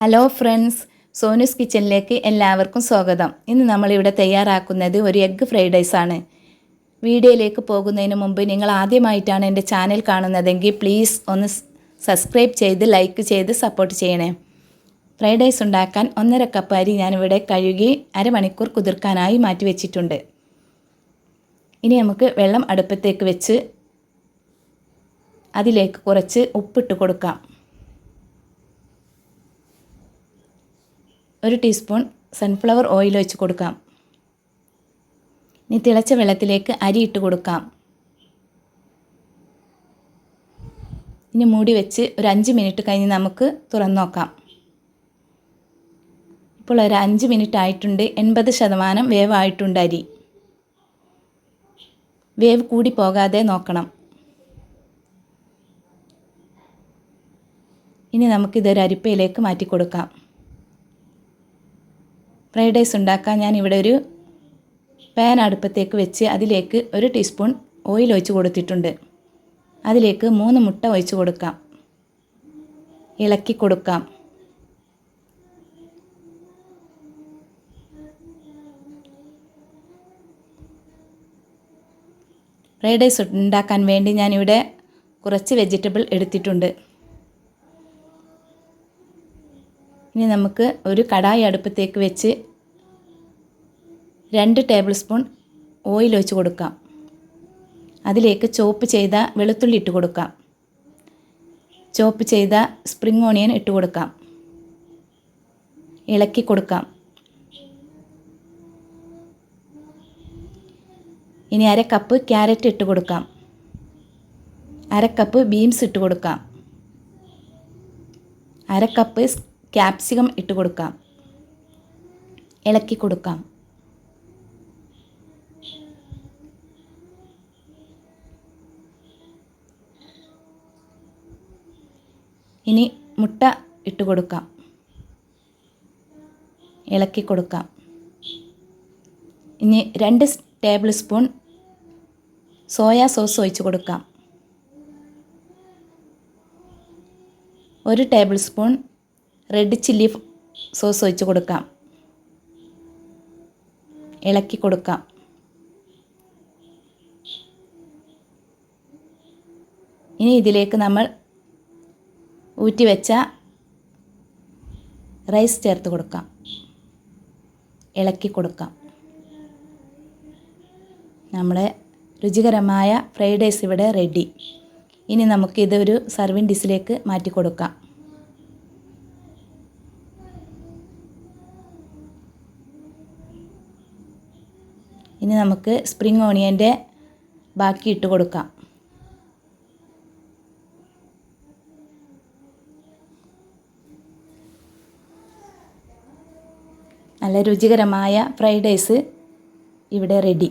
Hello friends Sonu's കിച്ചണിലേക്ക് എല്ലാവർക്കും സ്വാഗതം. ഇന്ന് നമ്മളിവിടെ തയ്യാറാക്കുന്നത് ഒരു എഗ്ഗ് ഫ്രൈഡ് റൈസ് ആണ്. വീഡിയോയിലേക്ക് പോകുന്നതിന് മുമ്പ് നിങ്ങൾ ആദ്യമായിട്ടാണ് എന്റെ ചാനൽ കാണുന്നതെങ്കിൽ പ്ലീസ് ഒന്ന് സബ്സ്ക്രൈബ് ചെയ്ത് ലൈക്ക് ചെയ്ത് സപ്പോർട്ട് ചെയ്യണേ. ഫ്രൈഡ് റൈസ് ഉണ്ടാക്കാൻ ഒന്നര കപ്പ് അരി ഞാനിവിടെ കഴുകി അരമണിക്കൂർ കുതിർക്കാനായി മാറ്റി വെച്ചിട്ടുണ്ട് ഇനി നമുക്ക് വെള്ളം അടുപ്പത്തേക്ക് വെച്ച് അതിലേക്ക് കുറച്ച് ഉപ്പിട്ട് കൊടുക്കാം. ഒരു ടീസ്പൂൺ സൺഫ്ലവർ ഓയിൽ ഒഴിച്ച് കൊടുക്കാം. ഇനി തിളച്ച വെള്ളത്തിലേക്ക് അരി ഇട്ട് കൊടുക്കാം. ഇനി മൂടി വെച്ച് ഒരു അഞ്ച് മിനിറ്റ് കഴിഞ്ഞ് നമുക്ക് തുറന്നു നോക്കാം. ഇപ്പോൾ ഒരു അഞ്ച് മിനിറ്റ് ആയിട്ടുണ്ട്. എൺപത് ശതമാനം വേവ് ആയിട്ടുണ്ട് അരി. വേവ് കൂടി പോകാതെ നോക്കണം. ഇനി നമുക്കിതൊരു അരിപ്പയിലേക്ക് മാറ്റി കൊടുക്കാം. ഫ്രൈഡ് റൈസ് ഉണ്ടാക്കാൻ ഞാൻ ഇവിടെ ഒരു പാൻ അടുപ്പത്തേക്ക് വെച്ച് അതിലേക്ക് ഒരു ടീസ്പൂൺ ഓയിൽ ഒഴിച്ച് കൊടുത്തിട്ടുണ്ട്. അതിലേക്ക് മൂന്ന് മുട്ട ഒഴിച്ച് കൊടുക്കാം. ഇളക്കി കൊടുക്കാം. ഫ്രൈഡ് റൈസ് ഉണ്ടാക്കാൻ വേണ്ടി ഞാനിവിടെ കുറച്ച് വെജിറ്റബിൾ എടുത്തിട്ടുണ്ട്. ഇനി നമുക്ക് ഒരു കടായി അടുപ്പത്തേക്ക് വെച്ച് രണ്ട് ടേബിൾ സ്പൂൺ ഓയിൽ ഒഴിച്ച് കൊടുക്കാം. അതിലേക്ക് ചോപ്പ് ചെയ്ത വെളുത്തുള്ളി ഇട്ട് കൊടുക്കാം. ചോപ്പ് ചെയ്ത സ്പ്രിംഗ് ഓണിയൻ ഇട്ട് കൊടുക്കാം. ഇളക്കി കൊടുക്കാം. ഇനി അര കപ്പ് ക്യാരറ്റ് ഇട്ട് കൊടുക്കാം. അര കപ്പ് ബീൻസ് ഇട്ട് കൊടുക്കാം. അര കപ്പ് ക്യാപ്സിക്കം ഇട്ട് കൊടുക്കാം. ഇളക്കി കൊടുക്കാം. ഇനി മുട്ട ഇട്ട് കൊടുക്കാം. ഇളക്കി കൊടുക്കാം. ഇനി രണ്ട് ടേബിൾ സ്പൂൺ സോയാ സോസ് ഒഴിച്ച് കൊടുക്കാം. ഒരു table spoon red chilli sauce ഒഴിച്ച് കൊടുക്കാം. ഇളക്കി കൊടുക്കാം. ഇനി ഇതിലേക്ക് നമ്മൾ ഊറ്റി വെച്ച റൈസ് ചേർത്ത് കൊടുക്കാം. ഇളക്കി കൊടുക്കാം. നമ്മുടെ രുചികരമായ ഫ്രൈഡ് റൈസ് ഇവിടെ റെഡി ഇനി നമുക്കിതൊരു സർവിങ് ഡിഷിലേക്ക് മാറ്റി കൊടുക്കാം. ഇനി നമുക്ക് സ്പ്രിംഗ് ഓണിയന്റെ ബാക്കി ഇട്ട് കൊടുക്കാം. നല്ല രുചികരമായ ഫ്രൈഡ് റൈസ് ഇവിടെ റെഡി